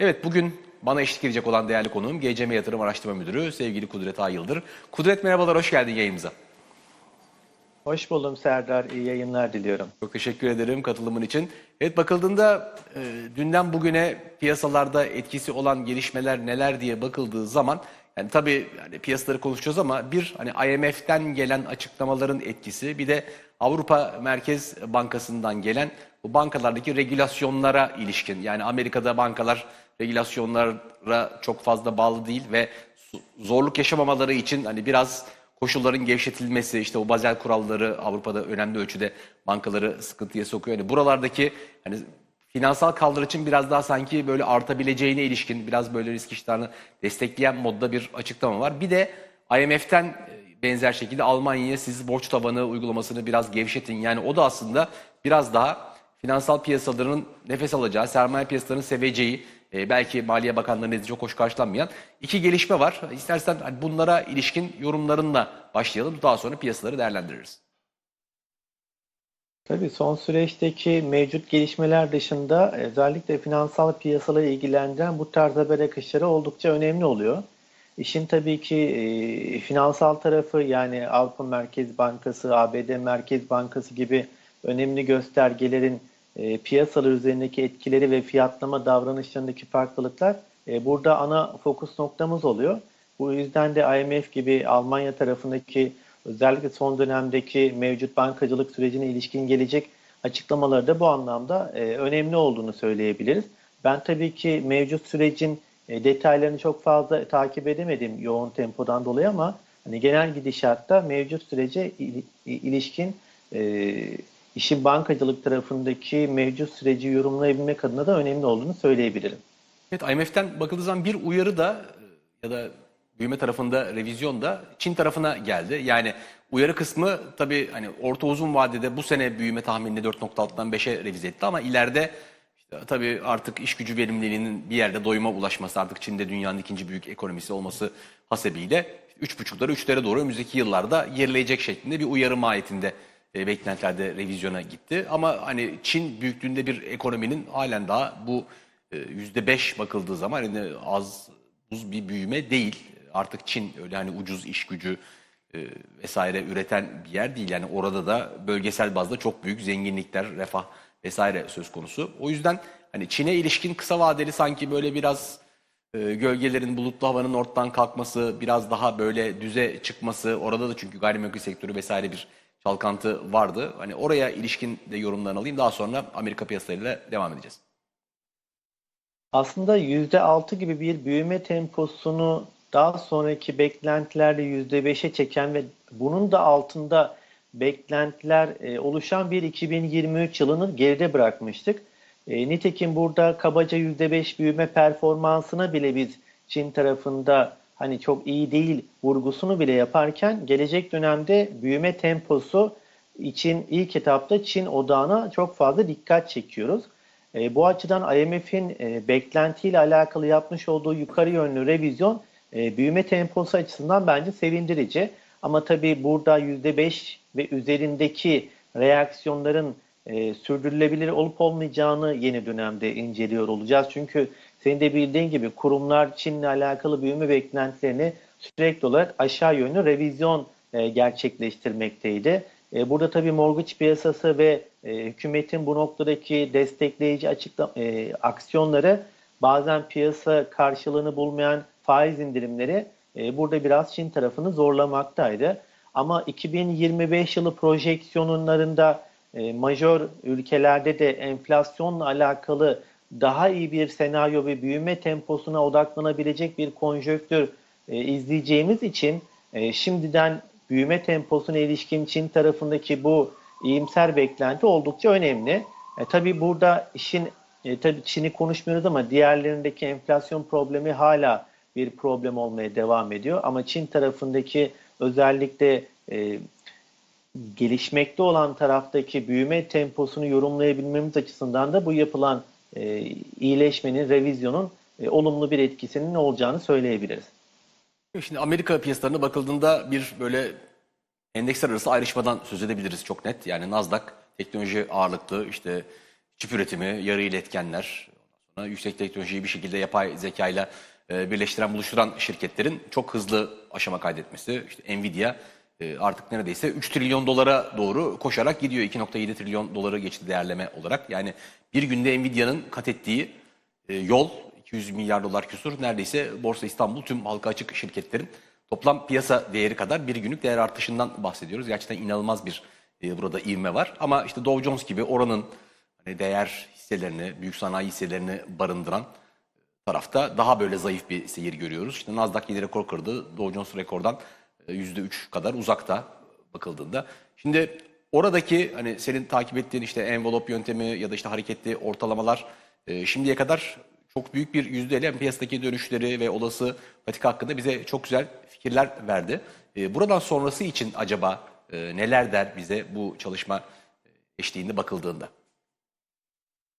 Evet bugün bana eşlik edecek olan değerli konuğum GCM Yatırım Araştırma Müdürü sevgili Kudret Ayıldır. Kudret merhabalar, hoş geldin yayınımıza. Hoş buldum Serdar. İyi yayınlar diliyorum. Çok teşekkür ederim katılımın için. Evet bakıldığında e, dünden bugüne piyasalarda etkisi olan gelişmeler neler diye bakıldığı zaman yani tabii yani piyasaları konuşacağız ama bir hani IMF'den gelen açıklamaların etkisi bir de Avrupa Merkez Bankası'ndan gelen bu bankalardaki regülasyonlara ilişkin yani Amerika'da bankalar regülasyonlara çok fazla bağlı değil ve zorluk yaşamamaları için hani biraz koşulların gevşetilmesi, işte o bazel kuralları Avrupa'da önemli ölçüde bankaları sıkıntıya sokuyor. Yani buralardaki hani finansal kaldırı için biraz daha sanki böyle artabileceğine ilişkin biraz böyle risk iştahını destekleyen modda bir açıklama var. Bir de IMF'ten e, benzer şekilde Almanya'ya siz borç tabanı uygulamasını biraz gevşetin. Yani o da aslında biraz daha finansal piyasaların nefes alacağı, sermaye piyasalarının seveceği, e, belki Maliye Bakanlığı'nın nezdinde çok hoş karşılanmayan iki gelişme var. İstersen hani bunlara ilişkin yorumlarınla başlayalım. Daha sonra piyasaları değerlendiririz. Tabii son süreçteki mevcut gelişmeler dışında özellikle finansal piyasaları ilgilendiren bu tarz haber akışları oldukça önemli oluyor. İşin tabii ki e, finansal tarafı yani Avrupa Merkez Bankası, ABD Merkez Bankası gibi önemli göstergelerin e, piyasalar üzerindeki etkileri ve fiyatlama davranışlarındaki farklılıklar e, burada ana fokus noktamız oluyor. Bu yüzden de IMF gibi Almanya tarafındaki özellikle son dönemdeki mevcut bankacılık sürecine ilişkin gelecek açıklamaları da bu anlamda e, önemli olduğunu söyleyebiliriz. Ben tabii ki mevcut sürecin e, detaylarını çok fazla takip edemedim yoğun tempodan dolayı ama hani genel gidişatta mevcut sürece il, ilişkin e, işin bankacılık tarafındaki mevcut süreci yorumlayabilmek adına da önemli olduğunu söyleyebilirim. Evet IMF'den bakıldığı zaman bir uyarı da ya da büyüme tarafında revizyon da Çin tarafına geldi. Yani uyarı kısmı tabii hani orta uzun vadede bu sene büyüme tahminini 4.6'dan 5'e revize etti ama ileride işte tabii artık iş gücü verimliliğinin bir yerde doyuma ulaşması artık Çin'de dünyanın ikinci büyük ekonomisi olması hasebiyle 3.5'lara 3'lere doğru önümüzdeki yıllarda gerileyecek şeklinde bir uyarı mahiyetinde e, beklentilerde revizyona gitti. Ama hani Çin büyüklüğünde bir ekonominin halen daha bu e, %5 bakıldığı zaman hani az buz bir büyüme değil. Artık Çin öyle hani ucuz iş gücü e, vesaire üreten bir yer değil. Yani orada da bölgesel bazda çok büyük zenginlikler, refah vesaire söz konusu. O yüzden hani Çin'e ilişkin kısa vadeli sanki böyle biraz e, gölgelerin bulutlu havanın ortadan kalkması, biraz daha böyle düze çıkması, orada da çünkü gayrimenkul sektörü vesaire bir çalkantı vardı. Hani oraya ilişkin de yorumlarını alayım. Daha sonra Amerika piyasalarıyla devam edeceğiz. Aslında %6 gibi bir büyüme temposunu daha sonraki beklentilerde %5'e çeken ve bunun da altında beklentiler e, oluşan bir 2023 yılını geride bırakmıştık. E, nitekim burada kabaca %5 büyüme performansına bile biz Çin tarafında hani çok iyi değil vurgusunu bile yaparken gelecek dönemde büyüme temposu için ilk etapta Çin odağına çok fazla dikkat çekiyoruz. E, bu açıdan IMF'in e, beklentiyle alakalı yapmış olduğu yukarı yönlü revizyon e, büyüme temposu açısından bence sevindirici. Ama tabii burada %5 ve üzerindeki reaksiyonların e, sürdürülebilir olup olmayacağını yeni dönemde inceliyor olacağız. Çünkü senin de bildiğin gibi kurumlar Çin'le alakalı büyüme beklentilerini sürekli olarak aşağı yönlü revizyon e, gerçekleştirmekteydi. E, burada tabii mortgage piyasası ve e, hükümetin bu noktadaki destekleyici açıkla, e, aksiyonları bazen piyasa karşılığını bulmayan faiz indirimleri e, burada biraz Çin tarafını zorlamaktaydı. Ama 2025 yılı projeksiyonlarında e, majör ülkelerde de enflasyonla alakalı daha iyi bir senaryo ve büyüme temposuna odaklanabilecek bir konjöktür e, izleyeceğimiz için e, şimdiden büyüme temposuna ilişkin Çin tarafındaki bu iyimser beklenti oldukça önemli. E, tabii burada işin e, tabii Çin'i konuşmuyoruz ama diğerlerindeki enflasyon problemi hala bir problem olmaya devam ediyor. Ama Çin tarafındaki özellikle e, gelişmekte olan taraftaki büyüme temposunu yorumlayabilmemiz açısından da bu yapılan e, iyileşmenin, revizyonun e, olumlu bir etkisinin olacağını söyleyebiliriz. Şimdi Amerika piyasalarına bakıldığında bir böyle endeksler arası ayrışmadan söz edebiliriz çok net. Yani Nasdaq teknoloji ağırlıklı işte çip üretimi, yarı iletkenler, Sonra yüksek teknolojiyi bir şekilde yapay zekayla e, birleştiren, buluşturan şirketlerin çok hızlı aşama kaydetmesi. İşte Nvidia e, artık neredeyse 3 trilyon dolara doğru koşarak gidiyor. 2.7 trilyon doları geçti değerleme olarak. Yani bir günde Nvidia'nın kat ettiği e, yol 200 milyar dolar küsur neredeyse Borsa İstanbul tüm halka açık şirketlerin toplam piyasa değeri kadar bir günlük değer artışından bahsediyoruz. Gerçekten inanılmaz bir e, burada ivme var. Ama işte Dow Jones gibi oranın hani değer hisselerini, büyük sanayi hisselerini barındıran tarafta daha böyle zayıf bir seyir görüyoruz. İşte Nasdaq yeni rekor kırdı. Dow Jones rekordan %3 kadar uzakta bakıldığında. Şimdi oradaki hani senin takip ettiğin işte envelope yöntemi ya da işte hareketli ortalamalar e, şimdiye kadar çok büyük bir yüzdeyle piyasadaki dönüşleri ve olası patika hakkında bize çok güzel fikirler verdi. E, Buradan sonrası için acaba e, neler der bize bu çalışma eşliğinde bakıldığında?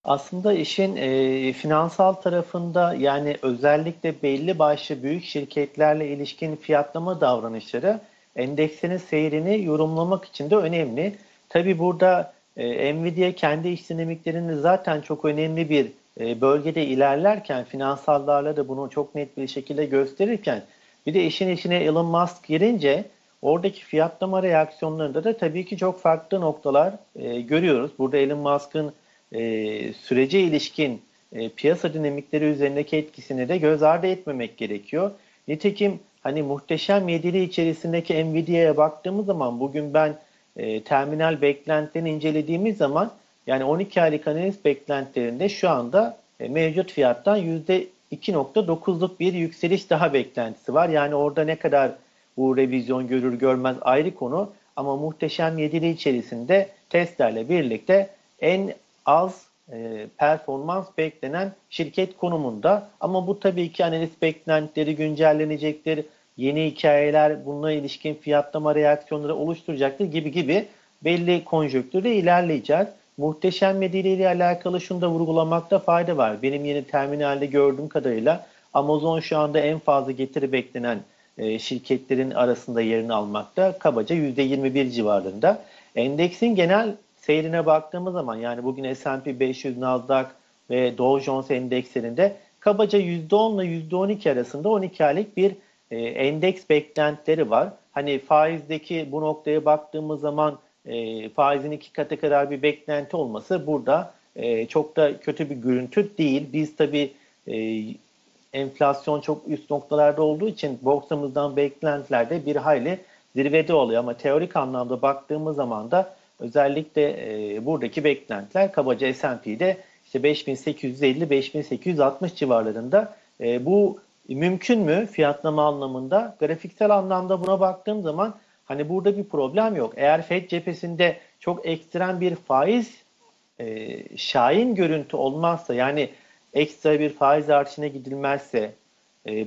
Aslında işin e, finansal tarafında yani özellikle belli başlı büyük şirketlerle ilişkin fiyatlama davranışları endeksinin seyrini yorumlamak için de önemli. Tabi burada e, Nvidia kendi iş dinamiklerini zaten çok önemli bir e, bölgede ilerlerken finansallarla da bunu çok net bir şekilde gösterirken bir de işin içine Elon Musk girince oradaki fiyatlama reaksiyonlarında da tabii ki çok farklı noktalar e, görüyoruz. Burada Elon Musk'ın e, sürece ilişkin e, piyasa dinamikleri üzerindeki etkisini de göz ardı etmemek gerekiyor. Nitekim hani muhteşem yedili içerisindeki Nvidia'ya baktığımız zaman bugün ben e, terminal beklentilerini incelediğimiz zaman yani 12 aylık analiz beklentilerinde şu anda e, mevcut fiyattan %2.9'luk bir yükseliş daha beklentisi var. Yani orada ne kadar bu revizyon görür görmez ayrı konu ama muhteşem yedili içerisinde testlerle birlikte en az e, performans beklenen şirket konumunda. Ama bu tabii ki analiz beklentileri güncellenecektir. Yeni hikayeler bununla ilişkin fiyatlama reaksiyonları oluşturacaktır gibi gibi belli konjonktürde ilerleyeceğiz. Muhteşem medya ile alakalı şunu da vurgulamakta fayda var. Benim yeni terminalde gördüğüm kadarıyla Amazon şu anda en fazla getiri beklenen e, şirketlerin arasında yerini almakta. Kabaca %21 civarında. Endeksin genel seyrine baktığımız zaman yani bugün S&P 500, Nasdaq ve Dow Jones endekslerinde kabaca %10 ile %12 arasında 12 aylık bir e, endeks beklentileri var. Hani faizdeki bu noktaya baktığımız zaman e, faizin iki katı kadar bir beklenti olması burada e, çok da kötü bir görüntü değil. Biz tabii e, enflasyon çok üst noktalarda olduğu için borsamızdan beklentiler bir hayli zirvede oluyor. Ama teorik anlamda baktığımız zaman da özellikle e, buradaki beklentiler kabaca S&P'de işte 5850-5860 civarlarında. E, bu mümkün mü fiyatlama anlamında? Grafiksel anlamda buna baktığım zaman hani burada bir problem yok. Eğer FED cephesinde çok ekstrem bir faiz e, şahin görüntü olmazsa yani ekstra bir faiz artışına gidilmezse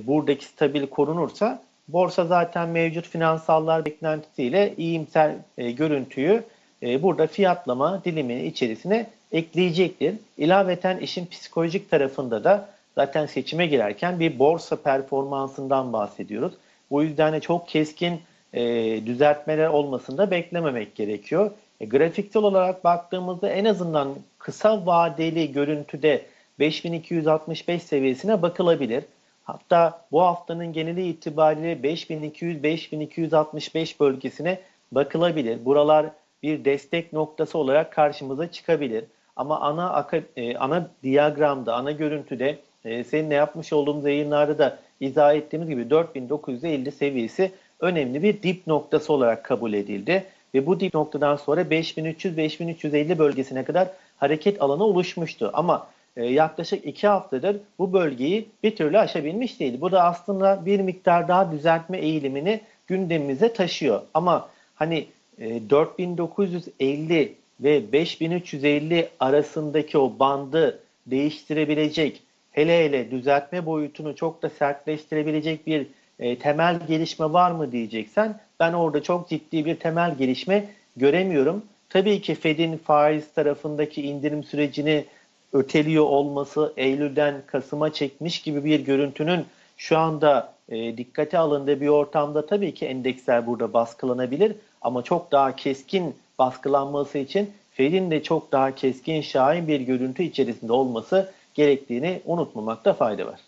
buradaki stabil korunursa borsa zaten mevcut finansallar beklentisiyle iyimser e, görüntüyü e, burada fiyatlama diliminin içerisine ekleyecektir. İlaveten işin psikolojik tarafında da zaten seçime girerken bir borsa performansından bahsediyoruz. Bu yüzden de çok keskin e, düzeltmeler olmasını da beklememek gerekiyor. E, grafiksel olarak baktığımızda en azından kısa vadeli görüntüde 5265 seviyesine bakılabilir. Hatta bu haftanın geneli itibariyle 5200-5265 bölgesine bakılabilir. Buralar bir destek noktası olarak karşımıza çıkabilir. Ama ana e, ana diyagramda, ana görüntüde e, seninle yapmış olduğumuz yayınlarda da izah ettiğimiz gibi 4950 seviyesi önemli bir dip noktası olarak kabul edildi. Ve bu dip noktadan sonra 5300-5350 bölgesine kadar hareket alanı oluşmuştu. Ama e, yaklaşık 2 haftadır bu bölgeyi bir türlü aşabilmiş değil. Bu da aslında bir miktar daha düzeltme eğilimini gündemimize taşıyor. Ama hani 4950 e, ve 5350 arasındaki o bandı değiştirebilecek, hele hele düzeltme boyutunu çok da sertleştirebilecek bir e, temel gelişme var mı diyeceksen ben orada çok ciddi bir temel gelişme göremiyorum. Tabii ki Fed'in faiz tarafındaki indirim sürecini öteliyor olması Eylül'den Kasım'a çekmiş gibi bir görüntünün şu anda e, dikkate alındığı bir ortamda tabii ki endeksler burada baskılanabilir ama çok daha keskin baskılanması için Fed'in de çok daha keskin şahin bir görüntü içerisinde olması gerektiğini unutmamakta fayda var.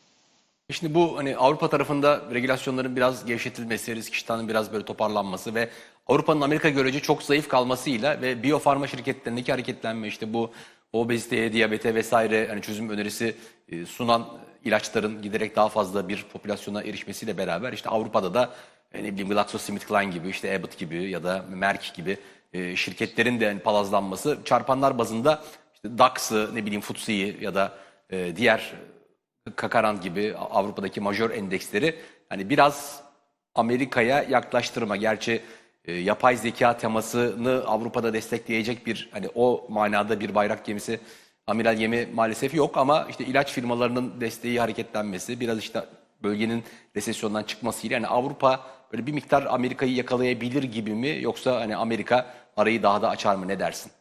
Şimdi bu hani Avrupa tarafında regülasyonların biraz gevşetilmesi, risk iştahının biraz böyle toparlanması ve Avrupa'nın Amerika görece çok zayıf kalmasıyla ve biyofarma şirketlerindeki hareketlenme işte bu obeziteye, diyabete vesaire hani çözüm önerisi e, sunan ilaçların giderek daha fazla bir popülasyona erişmesiyle beraber işte Avrupa'da da ne bileyim GlaxoSmithKline gibi işte Abbott gibi ya da Merck gibi e, şirketlerin de hani palazlanması çarpanlar bazında işte DAX'ı ne bileyim FTSE'yi ya da e, diğer Kakaran gibi Avrupa'daki majör endeksleri hani biraz Amerika'ya yaklaştırma. Gerçi e, yapay zeka temasını Avrupa'da destekleyecek bir hani o manada bir bayrak gemisi amiral gemi maalesef yok ama işte ilaç firmalarının desteği hareketlenmesi biraz işte bölgenin resesyondan çıkmasıyla yani Avrupa böyle bir miktar Amerika'yı yakalayabilir gibi mi yoksa hani Amerika arayı daha da açar mı ne dersin?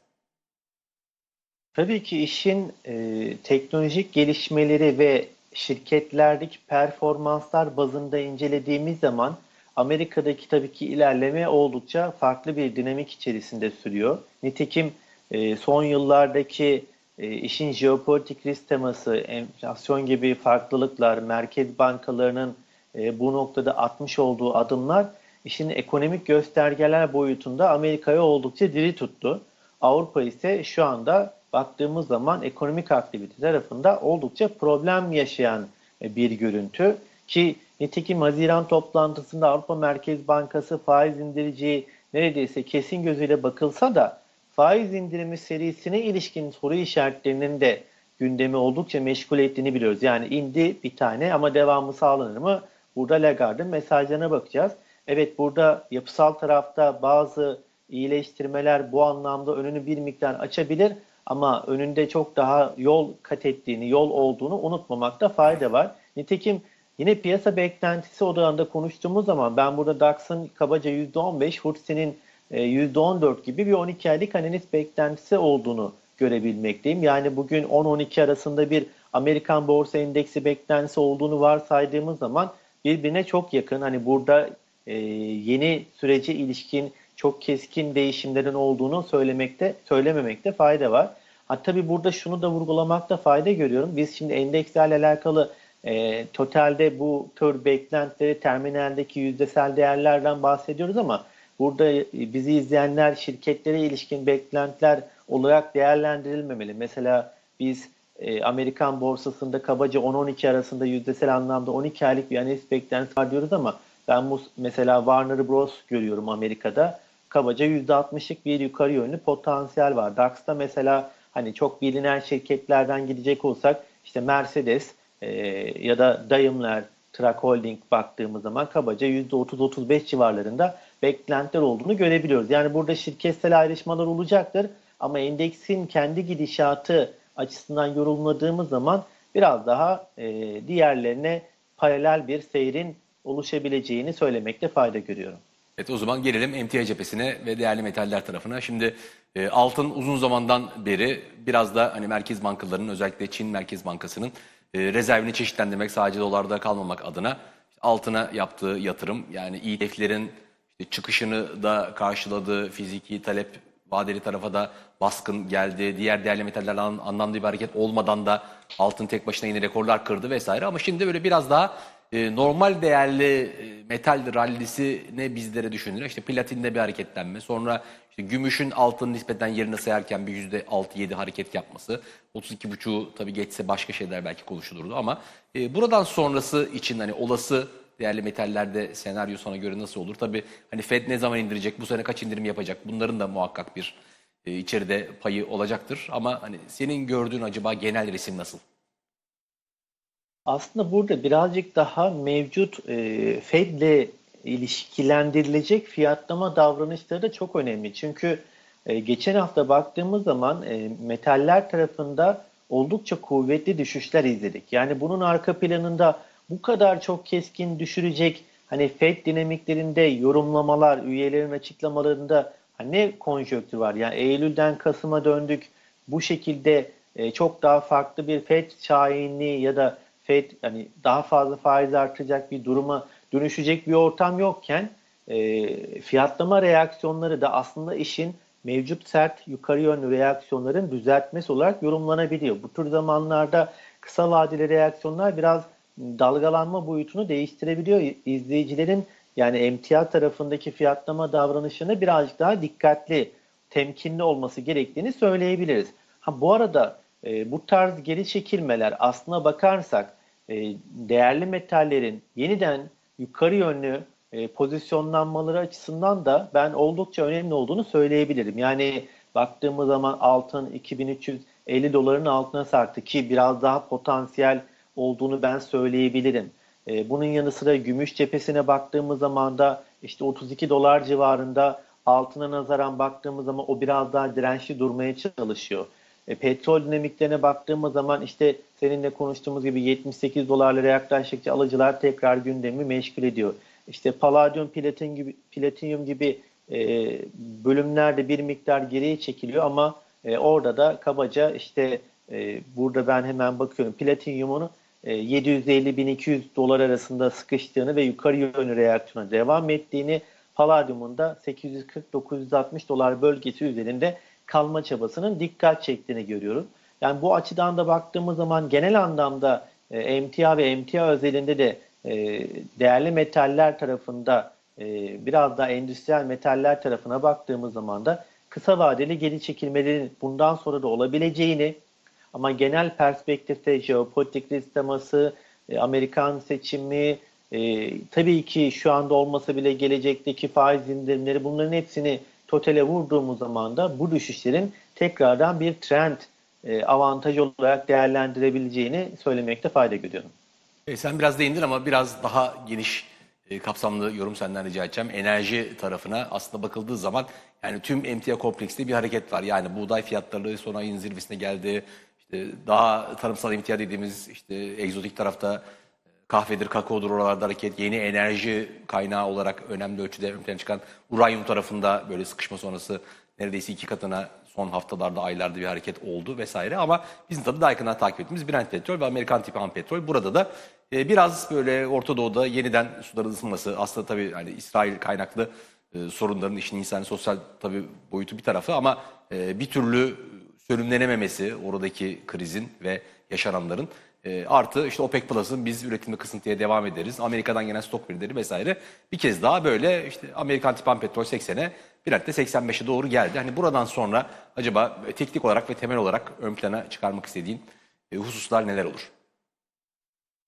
Tabii ki işin e, teknolojik gelişmeleri ve şirketlerdeki performanslar bazında incelediğimiz zaman Amerika'daki tabii ki ilerleme oldukça farklı bir dinamik içerisinde sürüyor. Nitekim e, son yıllardaki e, işin jeopolitik risk teması, enflasyon gibi farklılıklar, merkez bankalarının e, bu noktada atmış olduğu adımlar işin ekonomik göstergeler boyutunda Amerika'yı oldukça diri tuttu. Avrupa ise şu anda baktığımız zaman ekonomik aktivite tarafında oldukça problem yaşayan e, bir görüntü ki nitekim Haziran toplantısında Avrupa Merkez Bankası faiz indireceği neredeyse kesin gözüyle bakılsa da faiz indirimi serisine ilişkin soru işaretlerinin de gündemi oldukça meşgul ettiğini biliyoruz. Yani indi bir tane ama devamı sağlanır mı? Burada Lagarde'ın mesajlarına bakacağız. Evet burada yapısal tarafta bazı iyileştirmeler bu anlamda önünü bir miktar açabilir ama önünde çok daha yol kat ettiğini, yol olduğunu unutmamakta fayda var. Nitekim yine piyasa beklentisi odağında konuştuğumuz zaman ben burada DAX'ın kabaca %15, FTSE'nin %14 gibi bir 12 aylık analiz beklentisi olduğunu görebilmekteyim. Yani bugün 10-12 arasında bir Amerikan borsa endeksi beklentisi olduğunu varsaydığımız zaman birbirine çok yakın. Hani burada e, yeni sürece ilişkin çok keskin değişimlerin olduğunu söylemekte söylememekte fayda var. Ha tabii burada şunu da vurgulamakta fayda görüyorum. Biz şimdi endekslerle alakalı e, totalde bu tür beklentileri terminaldeki yüzdesel değerlerden bahsediyoruz ama burada bizi izleyenler şirketlere ilişkin beklentiler olarak değerlendirilmemeli. Mesela biz e, Amerikan borsasında kabaca 10-12 arasında yüzdesel anlamda 12 aylık bir analiz beklentisi var diyoruz ama ben bu mesela Warner Bros görüyorum Amerika'da. Kabaca %60'lık bir yukarı yönlü potansiyel var. DAX'ta mesela hani çok bilinen şirketlerden gidecek olsak işte Mercedes e, ya da Daimler Truck Holding baktığımız zaman kabaca %30-35 civarlarında beklentiler olduğunu görebiliyoruz. Yani burada şirketsel ayrışmalar olacaktır ama endeksin kendi gidişatı açısından yorumladığımız zaman biraz daha e, diğerlerine paralel bir seyrin oluşabileceğini söylemekte fayda görüyorum. Evet o zaman gelelim emtia cephesine ve değerli metaller tarafına. Şimdi e, altın uzun zamandan beri biraz da hani merkez bankalarının özellikle Çin Merkez Bankası'nın e, rezervini çeşitlendirmek sadece dolarda kalmamak adına işte altına yaptığı yatırım yani ETF'lerin işte çıkışını da karşıladığı fiziki talep vadeli tarafa da baskın geldi. Diğer değerli metallerle an- anlamlı bir hareket olmadan da altın tek başına yine rekorlar kırdı vesaire. Ama şimdi böyle biraz daha e, normal değerli e, metal rallisi ne bizlere düşündüler. İşte platinde bir hareketlenme. Sonra işte gümüşün altın nispeten yerine sayarken bir yüzde 6-7 hareket yapması. 32,5'u tabii geçse başka şeyler belki konuşulurdu ama e, buradan sonrası için hani olası değerli metallerde senaryo sana göre nasıl olur? Tabii hani Fed ne zaman indirecek, bu sene kaç indirim yapacak? Bunların da muhakkak bir e, içeride payı olacaktır. Ama hani senin gördüğün acaba genel resim nasıl? Aslında burada birazcık daha mevcut e, Fed'le ilişkilendirilecek fiyatlama davranışları da çok önemli. Çünkü e, geçen hafta baktığımız zaman e, metaller tarafında oldukça kuvvetli düşüşler izledik. Yani bunun arka planında bu kadar çok keskin düşürecek hani Fed dinamiklerinde yorumlamalar, üyelerin açıklamalarında hani ne konjonktür var? Yani Eylül'den Kasım'a döndük. Bu şekilde e, çok daha farklı bir Fed şahinliği ya da Fed hani daha fazla faiz artıracak bir duruma dönüşecek bir ortam yokken e, fiyatlama reaksiyonları da aslında işin mevcut sert yukarı yönlü reaksiyonların düzeltmesi olarak yorumlanabiliyor. Bu tür zamanlarda kısa vadeli reaksiyonlar biraz dalgalanma boyutunu değiştirebiliyor. İzleyicilerin yani emtia tarafındaki fiyatlama davranışını birazcık daha dikkatli, temkinli olması gerektiğini söyleyebiliriz. Ha bu arada e, bu tarz geri çekilmeler aslına bakarsak e, değerli metallerin yeniden yukarı yönlü e, pozisyonlanmaları açısından da ben oldukça önemli olduğunu söyleyebilirim. Yani baktığımız zaman altın 2350 doların altına sarktı ki biraz daha potansiyel olduğunu ben söyleyebilirim. E, bunun yanı sıra gümüş cephesine baktığımız zaman da işte 32 dolar civarında altına nazaran baktığımız zaman o biraz daha dirençli durmaya çalışıyor. E, petrol dinamiklerine baktığımız zaman işte seninle konuştuğumuz gibi 78 dolarlara yaklaştıkça alıcılar tekrar gündemi meşgul ediyor. İşte paladyum, platin gibi, platinyum gibi e, bölümlerde bir miktar geriye çekiliyor ama e, orada da kabaca işte e, burada ben hemen bakıyorum platinyumun e, 750-1200 dolar arasında sıkıştığını ve yukarı yönlü reaksiyona devam ettiğini, paladyumun da 840-960 dolar bölgesi üzerinde kalma çabasının dikkat çektiğini görüyoruz. Yani bu açıdan da baktığımız zaman genel anlamda e, emtia ve emtia özelinde de e, değerli metaller tarafında e, biraz daha endüstriyel metaller tarafına baktığımız zaman da kısa vadeli geri çekilmelerin bundan sonra da olabileceğini ama genel perspektifte jeopolitik risk teması, e, Amerikan seçimi, e, tabii ki şu anda olmasa bile gelecekteki faiz indirimleri bunların hepsini totale vurduğumuz zaman da bu düşüşlerin tekrardan bir trend e, avantajı olarak değerlendirebileceğini söylemekte fayda görüyorum. E, sen biraz değindin ama biraz daha geniş e, kapsamlı yorum senden rica edeceğim. Enerji tarafına aslında bakıldığı zaman yani tüm emtia kompleksinde bir hareket var. Yani buğday fiyatları son ayın zirvesine geldi. İşte daha tarımsal emtia dediğimiz işte egzotik tarafta kahvedir, kakaodur oralarda hareket. Yeni enerji kaynağı olarak önemli ölçüde ön plana çıkan uranyum tarafında böyle sıkışma sonrası neredeyse iki katına son haftalarda, aylarda bir hareket oldu vesaire. Ama bizim tabii daha yakından takip ettiğimiz Brent petrol ve Amerikan tipi ham petrol. Burada da e, biraz böyle Orta Doğu'da yeniden suların ısınması aslında tabii hani İsrail kaynaklı e, sorunların işin insani sosyal tabii boyutu bir tarafı ama e, bir türlü sönümlenememesi oradaki krizin ve yaşananların e, artı işte OPEC Plus'ın biz üretimde kısıntıya devam ederiz. Amerika'dan gelen stok verileri vesaire. Bir kez daha böyle işte Amerikan tipi ham petrol 80'e Brent de 85'e doğru geldi. Hani buradan sonra acaba teknik olarak ve temel olarak ön plana çıkarmak istediğin e, hususlar neler olur?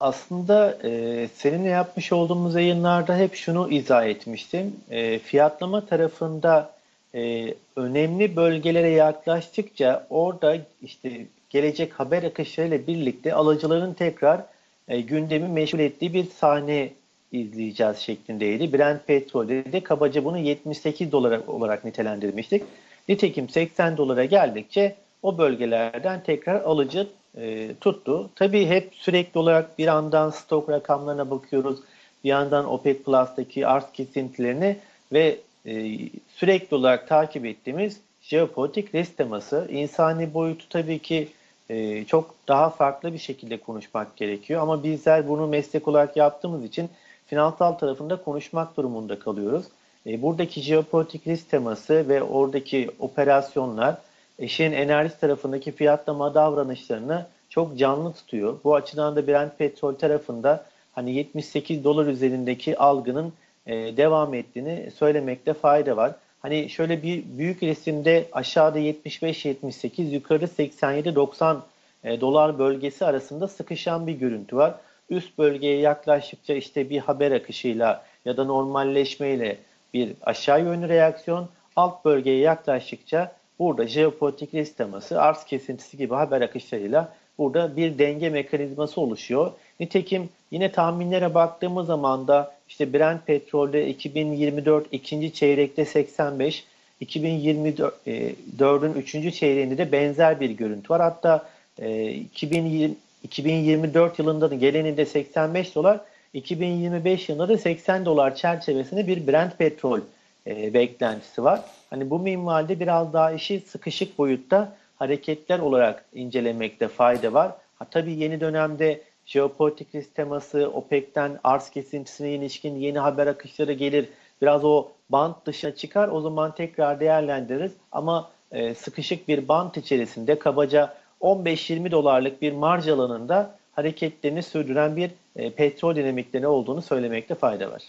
Aslında e, seninle yapmış olduğumuz yayınlarda hep şunu izah etmiştim. E, fiyatlama tarafında e, önemli bölgelere yaklaştıkça orada işte gelecek haber akışlarıyla birlikte alıcıların tekrar e, gündemi meşgul ettiği bir sahne izleyeceğiz şeklindeydi. Brent petrolde de kabaca bunu 78 dolar olarak nitelendirmiştik. Nitekim 80 dolara geldikçe o bölgelerden tekrar alıcı e, tuttu. Tabii hep sürekli olarak bir yandan stok rakamlarına bakıyoruz, bir yandan OPEC Plus'taki arz kesintilerini ve e, sürekli olarak takip ettiğimiz jeopolitik risk teması. İnsani boyutu tabii ki e, çok daha farklı bir şekilde konuşmak gerekiyor. Ama bizler bunu meslek olarak yaptığımız için finansal tarafında konuşmak durumunda kalıyoruz. E, buradaki jeopolitik risk teması ve oradaki operasyonlar eşeğin enerji tarafındaki fiyatlama davranışlarını çok canlı tutuyor. Bu açıdan da Brent petrol tarafında hani 78 dolar üzerindeki algının e, devam ettiğini söylemekte fayda var. Hani şöyle bir büyük resimde aşağıda 75-78 yukarı 87-90 e, dolar bölgesi arasında sıkışan bir görüntü var. Üst bölgeye yaklaştıkça işte bir haber akışıyla ya da normalleşmeyle bir aşağı yönlü reaksiyon, alt bölgeye yaklaştıkça burada jeopolitik risk teması, arz kesintisi gibi haber akışlarıyla burada bir denge mekanizması oluşuyor. Nitekim yine tahminlere baktığımız zaman da işte Brent petrolde 2024 ikinci çeyrekte 85, 2024'ün üçüncü çeyreğinde de benzer bir görüntü var. Hatta 2020, 2024 yılında da geleninde 85 dolar, 2025 yılında da 80 dolar çerçevesinde bir Brent petrol e, beklentisi var. Hani bu minvalde biraz daha işi sıkışık boyutta hareketler olarak incelemekte fayda var. Ha, tabii yeni dönemde jeopolitik risk teması, OPEC'ten arz kesintisine ilişkin yeni haber akışları gelir. Biraz o bant dışına çıkar. O zaman tekrar değerlendiririz. Ama e, sıkışık bir bant içerisinde kabaca 15-20 dolarlık bir marj alanında hareketlerini sürdüren bir e, petrol dinamikleri olduğunu söylemekte fayda var.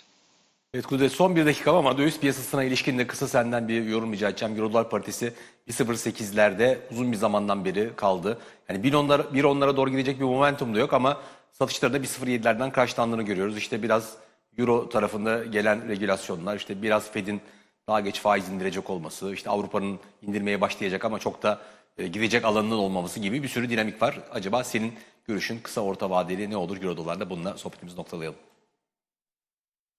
Evet Kudret son bir dakika ama döviz piyasasına ilişkin de kısa senden bir yorum rica edeceğim. Euro dolar paritesi 1.08'lerde uzun bir zamandan beri kaldı. Yani 1.10'lara 1.10'lara doğru gidecek bir momentum da yok ama satışlarda 1.07'lerden karşılandığını görüyoruz. İşte biraz Euro tarafında gelen regülasyonlar, işte biraz Fed'in daha geç faiz indirecek olması, işte Avrupa'nın indirmeye başlayacak ama çok da e, gidecek alanının olmaması gibi bir sürü dinamik var. Acaba senin görüşün kısa orta vadeli ne olur Euro dolarda? Bununla sohbetimizi noktalayalım.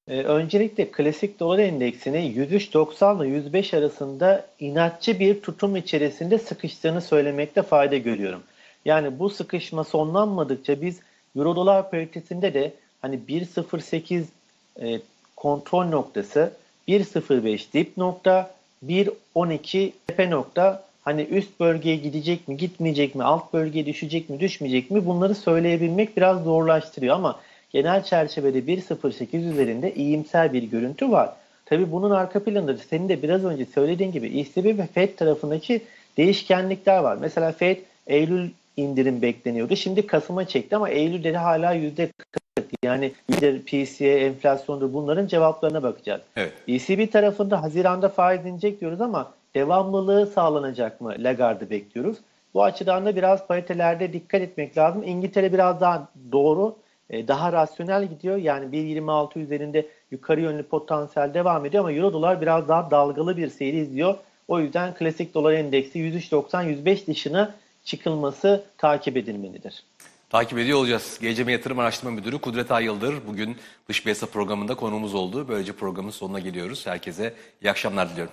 Ee, öncelikle klasik dolar endeksini 103.90 ile 105 arasında inatçı bir tutum içerisinde sıkıştığını söylemekte fayda görüyorum. Yani bu sıkışma sonlanmadıkça biz Euro dolar paritesinde de hani 1.08 e, kontrol noktası, 1.05 dip nokta, 1.12 tepe nokta hani üst bölgeye gidecek mi, gitmeyecek mi, alt bölgeye düşecek mi, düşmeyecek mi bunları söyleyebilmek biraz zorlaştırıyor ama genel çerçevede 1.08 üzerinde iyimser bir görüntü var. Tabii bunun arka planında da senin de biraz önce söylediğin gibi ECB ve FED tarafındaki değişkenlikler var. Mesela FED Eylül indirim bekleniyordu. Şimdi Kasım'a çekti ama Eylül'de de hala %40 yani lider PCE, enflasyondur bunların cevaplarına bakacağız. Evet. ECB tarafında Haziran'da faiz inecek diyoruz ama devamlılığı sağlanacak mı Lagarde'ı bekliyoruz. Bu açıdan da biraz paritelerde dikkat etmek lazım. İngiltere biraz daha doğru, e, daha rasyonel gidiyor. Yani 1.26 üzerinde yukarı yönlü potansiyel devam ediyor ama Euro dolar biraz daha dalgalı bir seyir izliyor. O yüzden klasik dolar endeksi 103.90-105 dışına çıkılması takip edilmelidir. Takip ediyor olacağız. GCM Yatırım Araştırma Müdürü Kudret Ay Yıldır bugün Dış Piyasa programında konuğumuz oldu. Böylece programın sonuna geliyoruz. Herkese iyi akşamlar diliyorum.